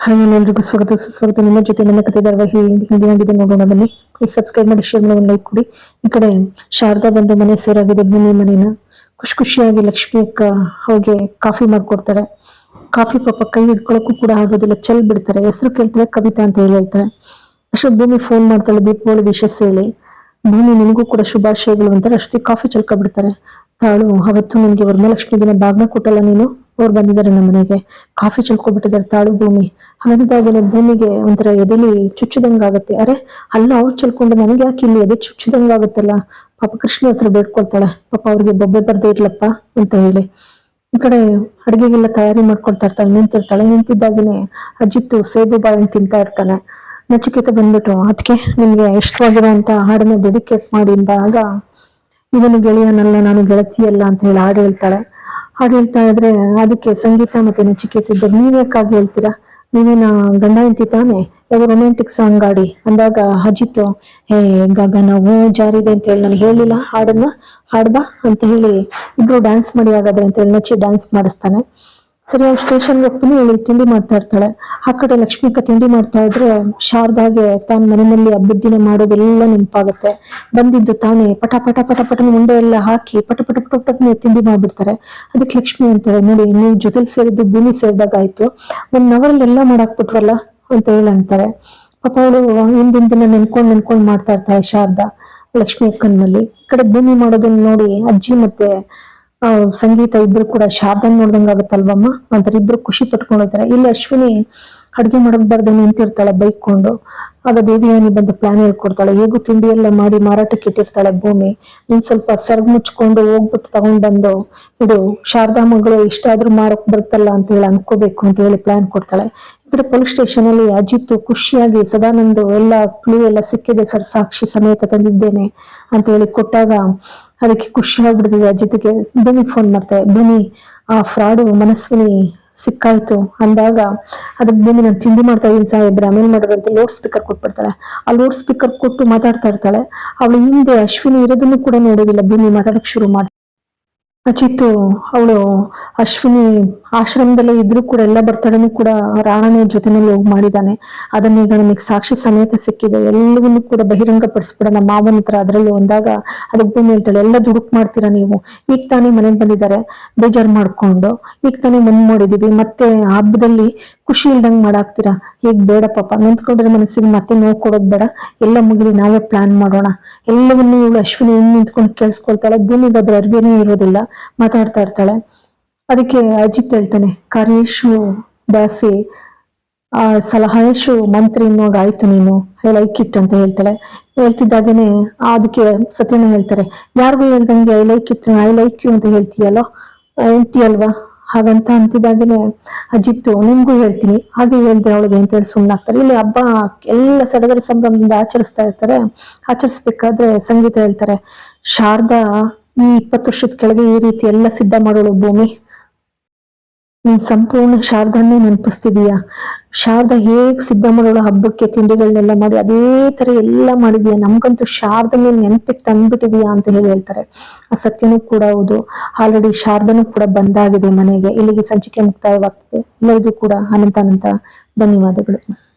Hi ಎಲ್ಲರಿಗೂ ಸ್ವಾಗತ, ಸುಸ್ವಾಗತ. ನಿಮ್ಮ ಜೊತೆ ನನ್ನ ಕತೆ ಧಾರಾವಾಹಿ ಹಿಂದಿಯಾಗಿದೆ ನೋಡೋಣ, ಬನ್ನಿ. ಪ್ಲೀಸ್ ಸಬ್ಸ್ಕ್ರೈಬ್ ಮಾಡಿ ಶೇರ್ ಮಾಡಿ ಲೈಕ್ ಕೊಡಿ. ಈ ಕಡೆ ಶಾರದಾ ಬಂದು ಮನೆ ಸೇರಾಗಿದೆ, ಭೂಮಿ ಮನೇನ. ಖುಷಿ ಖುಷಿಯಾಗಿ ಲಕ್ಷ್ಮಿ ಅಕ್ಕ ಅವ್ರಿಗೆ ಕಾಫಿ ಮಾಡ್ಕೊಡ್ತಾರೆ. ಕಾಫಿ ಪಾಪ ಕೈ ಹಿಡ್ಕೊಳಕ್ಕೂ ಕೂಡ ಆಗೋದಿಲ್ಲ, ಚೆಲ್ ಬಿಡ್ತಾರೆ. ಹೆಸರು ಕೇಳ್ತಾರೆ, ಕವಿತಾ ಅಂತ ಹೇಳಿ ಹೇಳ್ತಾರೆ. ಅಷ್ಟೇ ಭೂಮಿ ಫೋನ್ ಮಾಡ್ತಾಳೆ, ದೀಪಾವಳಿ ವಿಶಸ್ ಹೇಳಿ. ಭೂಮಿ ನಿನಗೂ ಕೂಡ ಶುಭಾಶಯಗಳು ಅಂತಾರೆ. ಅಷ್ಟೇ ಕಾಫಿ ಚಲ್ಕೊಬಿಡ್ತಾರೆ. ತಾಳು, ಅವತ್ತು ನಿನ್ಗೆ ವರಮಹಾಲಕ್ಷ್ಮಿ ದಿನ ಬಾಗ್ನ ಕೊಟ್ಟಲ್ಲ ನೀನು? ಅವ್ರು ಬಂದಿದ್ದಾರೆ ನಮ್ಮ ಮನೆಗೆ. ಕಾಫಿ ಚಲ್ಕೊಬಿಟ್ಟಿದ್ದಾರೆ ತಾಳು ಭೂಮಿ. ಹಾಗಿದ್ದಾಗಲೇ ಭೂಮಿಗೆ ಒಂಥರ ಎದೆಲಿ ಚುಚ್ಚಿದಂಗಾಗತ್ತೆ. ಅರೆ, ಅಲ್ಲ ಅವ್ರು ಚಲ್ಕೊಂಡು ನನಗೆ ಯಾಕೆ ಇಲ್ಲಿ ಎದೆ ಚುಚ್ಚಿದಂಗಾಗುತ್ತಲ್ಲ? ಪಾಪ ಕೃಷ್ಣ ಹತ್ರ ಬೇಡ್ಕೊಳ್ತಾಳೆ. ಪಾಪ ಅವ್ರಿಗೆ ಬೊಬ್ಬೆ ಬರ್ದೇ ಇರ್ಲಪ್ಪ ಅಂತ ಹೇಳಿ. ಈ ಕಡೆ ಅಡುಗೆಗೆಲ್ಲ ತಯಾರಿ ಮಾಡ್ಕೊಳ್ತಾ ಇರ್ತಾಳೆ, ನಿಂತಿರ್ತಾಳೆ. ನಿಂತಿದ್ದಾಗನೇ ಅಜಿತ್ತು ಸೇಬು ಬಾಳೆಹಣ್ಣು ತಿಂತಾ ಇರ್ತಾನೆ. ನಚಿಕೇತ ಬಂದ್ಬಿಟ್ಟು ಅದಕ್ಕೆ ನಿಮ್ಗೆ ಇಷ್ಟವಾಗಿರುವಂತ ಹಾಡನ್ನ ಡೆಡಿಕೇಟ್ ಮಾಡಿದಾಗ ಇವನು ಗೆಳೆಯನಲ್ಲ, ನಾನು ಗೆಳತಿಯಲ್ಲ ಅಂತ ಹೇಳಿ ಹಾಡು ಹೇಳ್ತಾಳೆ. ಹಾಡು ಹೇಳ್ತಾ ಇದ್ರೆ ಅದಕ್ಕೆ ಸಂಗೀತ ಮತ್ತೆ ನಚಿಕೇತಿದ್ದರು ನೀವ್ ಯಾಕಾಗಿ ಹೇಳ್ತೀರಾ? ನೀವೇನ ಗಂಡ ಹೆಂಡತಿ ತಾನೆ? ಯಾವ ರೊಮ್ಯಾಂಟಿಕ್ ಸಾಂಗ್ ಆಡಿ ಅಂದಾಗ ಅಜಿತ್, ಹೇ ಗಗನವು ಜಾರಿದೆ ಅಂತ ಹೇಳಿ ನಾನು ಹೇಳಿಲ್ಲ. ಹಾಡನ್ನ ಹಾಡ್ಬಾ ಅಂತ ಹೇಳಿ ಇಬ್ರು ಡ್ಯಾನ್ಸ್ ಮಾಡಿ ಹಾಗಾದ್ರೆ ಅಂತ ಹೇಳಿ ನಚ್ಚಿ ಡ್ಯಾನ್ಸ್ ಮಾಡಿಸ್ತಾನೆ. ಸರಿ, ಅವ್ಳು ಸ್ಟೇಷನ್ಗೆ ಹೋಗ್ತೀನಿ ಇವಳು ತಿಂಡಿ ಮಾಡ್ತಾ ಇರ್ತಾಳೆ. ಆ ಕಡೆ ಲಕ್ಷ್ಮಿಕ ತಿಂಡಿ ಮಾಡ್ತಾ ಇದ್ರೆ ಶಾರದಾಗೆ ತಾನ್ ಮನೆಯಲ್ಲಿ ಹಬ್ಬದ ದಿನ ಮಾಡೋದೆಲ್ಲ ನೆನಪಾಗುತ್ತೆ. ಬಂದಿದ್ದು ತಾನೇ, ಪಟ ಪಟ ಪಟ ಪಟ ಮುಂಡೆ ಎಲ್ಲ ಹಾಕಿ ಪಟ ಪಟ ಪಟ ಪಟ ತಿಂಡಿ ಮಾಡ್ಬಿಡ್ತಾರೆ. ಅದಕ್ಕೆ ಲಕ್ಷ್ಮಿ ಅಂತಾರೆ ನೋಡಿ, ನೀವು ಜೊತೆಲಿ ಸೇರಿದ್ದು ಭೂಮಿ ಸೇರಿದಾಗ ಆಯ್ತು. ಒಂದ್ ನವರಲ್ಲೆಲ್ಲ ಎಲ್ಲ ಮಾಡಾಕ್ಬಿಟ್ರಲ್ಲ ಅಂತ ಹೇಳಿ ಅಂತಾರೆ. ಪಾಪ ಅವಳು ಹಿಂದಿನ ದಿನ ನೆನ್ಕೊಂಡ್ ನೆನ್ಕೊಂಡ್ ಮಾಡ್ತಾ ಇರ್ತಾಳೆ ಶಾರದಾ ಲಕ್ಷ್ಮಿ ಅಕ್ಕನಲ್ಲಿ ಈ ಕಡೆ ಭೂಮಿ ಮಾಡೋದನ್ನ ನೋಡಿ ಅಜ್ಜಿ ಮತ್ತೆ ಸಂಗೀತ ಇಬ್ರು ಕೂಡ ಶಾರದನ್ ನೋಡ್ದಂಗ ಆಗುತ್ತಲ್ವಮ್ಮ ಅಂತಾರೆ ಇಬ್ರು ಖುಷಿ ಪಟ್ಕೊಂಡಿರ್ತಾರೆ. ಇಲ್ಲಿ ಅಶ್ವಿನಿ ಅಡ್ಗೆ ಮಾಡಕ್ ಬರ್ದೆ ನಿಂತಿರ್ತಾಳೆ ಬೈಕೊಂಡು ಆಗ ದೇವಿಯಾನಿ ಬಂದು ಪ್ಲಾನ್ ಹೇಳ್ಕೊಡ್ತಾಳೆ. ಹೇಗೂ ತಿಂಡಿ ಎಲ್ಲ ಮಾಡಿ ಮಾರಾಟಕ್ಕೆ ಇಟ್ಟಿರ್ತಾಳೆ ಭೂಮಿ. ನೀನ್ ಸ್ವಲ್ಪ ಸರ್ಗ್ ಮುಚ್ಕೊಂಡು ಹೋಗ್ಬಿಟ್ಟು ತಗೊಂಡ್ ಬಂದು ಇದು ಶಾರದಾ ಮಗಳು ಇಷ್ಟಾದ್ರೂ ಮಾರಕ್ ಬರುತ್ತಲ್ಲ ಅಂತ ಹೇಳಿ ಅನ್ಕೋಬೇಕು ಅಂತ ಹೇಳಿ ಪ್ಲಾನ್ ಕೊಡ್ತಾಳೆ. ಕಡೆ ಪೊಲೀಸ್ ಸ್ಟೇಷನ್ ಅಲ್ಲಿ ಅಜಿತ್, ಖುಷಿಯಾಗಿ ಸದಾನಂದ್ ಎಲ್ಲ ಕ್ಲೂ ಎಲ್ಲ ಸಿಕ್ಕಿದೆ. ಸರ್, ಸಾಕ್ಷಿ ಸಮೇತ ತಂದಿದ್ದೇನೆ ಅಂತ ಹೇಳಿ ಕೊಟ್ಟಾಗ ಅದಕ್ಕೆ ಖುಷಿ ಆಗ್ಬಿಡ್ತದೆ ಅಜಿತ್ಗೆ. ಭೂಮಿ ಫೋನ್ ಮಾಡ್ತೆ. ಭೂಮಿ ಆ ಫ್ರಾಡು ಮನಸ್ವಿನಿ ಸಿಕ್ಕಾಯ್ತು ಅಂದಾಗ ಅದಕ್ಕೆ ಭೂಮಿ ನಾನು ತಿಂಡಿ ಮಾಡ್ತಾ ಇದ್ದೀನಿ ಸಾಹೇಬ್ರೆ. ಆಮೇಲೆ ಮಾಡೋದು ಅಂತ ಲೌಡ್ ಸ್ಪೀಕರ್ ಕೊಟ್ಬಿಡ್ತಾಳೆ. ಆ ಲೌಡ್ ಸ್ಪೀಕರ್ ಕೊಟ್ಟು ಮಾತಾಡ್ತಾ ಇರ್ತಾಳೆ. ಅವಳು ಹಿಂದೆ ಅಶ್ವಿನಿ ಇರೋದನ್ನು ಕೂಡ ನೋಡೋದಿಲ್ಲ. ಭೂಮಿ ಮಾತಾಡಕ್ ಶುರು ಮಾಡ್ತಾಳೆ ಅಚಿತ್ತು ಅವಳು ಅಶ್ವಿನಿ ಆಶ್ರಮದಲ್ಲೇ ಇದ್ರು ಕೂಡ ಎಲ್ಲ ಬರ್ತಡೇನೂ ಕೂಡ ರಾಣನ ಜೊತೆನಲ್ಲಿ ಹೋಗಿ ಮಾಡಿದ್ದಾನೆ. ಅದನ್ನ ಈಗ ನನಗೆ ಸಾಕ್ಷಿ ಸಮೇತ ಸಿಕ್ಕಿದೆ. ಎಲ್ಲವನ್ನೂ ಕೂಡ ಬಹಿರಂಗ ಪಡಿಸ್ಬಿಡೋಣ ಮಾವನ ಹತ್ರ ಅದರಲ್ಲೂ ಒಂದಾಗ ಅದಕ್ಕೆ ಭೂಮಿ ಹೇಳ್ತಾಳೆ, ಎಲ್ಲ ದುಡುಕ್ ಮಾಡ್ತೀರಾ ನೀವು? ಈಗ ತಾನೇ ಮನೆಗೆ ಬಂದಿದ್ದಾರೆ. ಬೇಜಾರು ಮಾಡ್ಕೊಂಡು ಈಗ ತಾನೇ ಮನ್ ಮಾಡಿದೀವಿ ಮತ್ತೆ ಹಬ್ಬದಲ್ಲಿ ಖುಷಿ ಇಲ್ದಂಗೆ ಮಾಡಾಕ್ತೀರಾ? ಈಗ ಬೇಡ ಪಾಪ. ನಿಂತ್ಕೊಂಡ್ರೆ ಮನಸ್ಸಿಗೆ ಮತ್ತೆ ನೋವು ಕೊಡೋದು ಬೇಡ. ಎಲ್ಲ ಮುಗಿಲಿ, ನಾವೇ ಪ್ಲಾನ್ ಮಾಡೋಣ. ಎಲ್ಲವನ್ನೂ ಇವಳು ಅಶ್ವಿನಿ ಹಿಂಗೆ ನಿಂತ್ಕೊಂಡು ಕೇಳಿಸ್ಕೊಳ್ತಾಳೆ. ಭೂಮಿಗೆ ಅದ್ರ ಅರಿವೇನೇ ಇರೋದಿಲ್ಲ. ಮಾತಾಡ್ತಾ ಇರ್ತಾಳೆ. ಅದಕ್ಕೆ ಅಜಿತ್ ಹೇಳ್ತಾನೆ, ಕಾರ್ಯೇಶು ದಾಸಿ, ಆ ಸಲಹೇಶು ಮಂತ್ರಿ ಆಯ್ತು ನೀನು ಐ ಲೈಕ್ ಇಟ್ ಅಂತ ಹೇಳ್ತಾಳೆ. ಹೇಳ್ತಿದ್ದಾಗೇನೆ ಅದಕ್ಕೆ ಸತ್ಯನ ಹೇಳ್ತಾರೆ, ಯಾರಿಗೂ ಹೇಳ್ದಂಗೆ I like it I like you ಅಂತ ಹೇಳ್ತೀಯಲ್ಲೋ ಹೇಳ್ತೀಯಲ್ವಾ ಹಾಗಂತ ಅಂತಿದ್ದಾಗೇನೆ ಅಜಿತ್ತು ನಿಮ್ಗೂ ಹೇಳ್ತೀನಿ, ಹಾಗೆ ಹೇಳ್ದೆ ಅವಳಿಗೆ ಅಂತ ಹೇಳಿ ಸುಮ್ಮನಾಗ್ತಾರೆ ಇಲ್ಲಿ ಹಬ್ಬ, ಎಲ್ಲ ಸಡಗರ ಸಂಭ್ರಮದಿಂದ ಆಚರಿಸ್ತಾ ಇರ್ತಾರೆ. ಆಚರಿಸ್ಬೇಕಾದ್ರೆ ಸಂಗೀತ ಹೇಳ್ತಾರೆ. ಶಾರದಾ ಈ ಇಪ್ಪತ್ತು ವರ್ಷದ ಕೆಳಗೆ ಈ ರೀತಿ ಎಲ್ಲ ಸಿದ್ಧ ಮಾಡೋಳು ಭೂಮಿ. ನೀನ್ ಸಂಪೂರ್ಣ ಶಾರದನ್ನೇ ನೆನಪಿಸ್ತಿದೀಯ? ಶಾರದ ಹೇಗ್ ಸಿದ್ಧ ಮಾಡೋಳು ಹಬ್ಬಕ್ಕೆ ತಿಂಡಿಗಳನ್ನೆಲ್ಲ ಮಾಡಿ, ಅದೇ ತರ ಎಲ್ಲ ಮಾಡಿದೀಯ? ನಮ್ಗಂತೂ ಶಾರದನ್ನೇ ನೆನಪಿಗೆ ತಂದ್ಬಿಟ್ಟಿದೀಯಾ ಅಂತ ಹೇಳಿ ಹೇಳ್ತಾರೆ. ಆ ಸತ್ಯನೂ ಕೂಡ ಹೌದು. ಆಲ್ರೆಡಿ ಶಾರದನೂ ಕೂಡ ಬಂದಾಗಿದೆ ಮನೆಗೆ. ಇಲ್ಲಿಗೆ ಸಂಚಿಕೆ ಮುಕ್ತಾಯವಾಗ್ತದೆ. ಎಲ್ಲರಿಗೂ ಕೂಡ ಅನಂತ ಅನಂತ ಧನ್ಯವಾದಗಳು.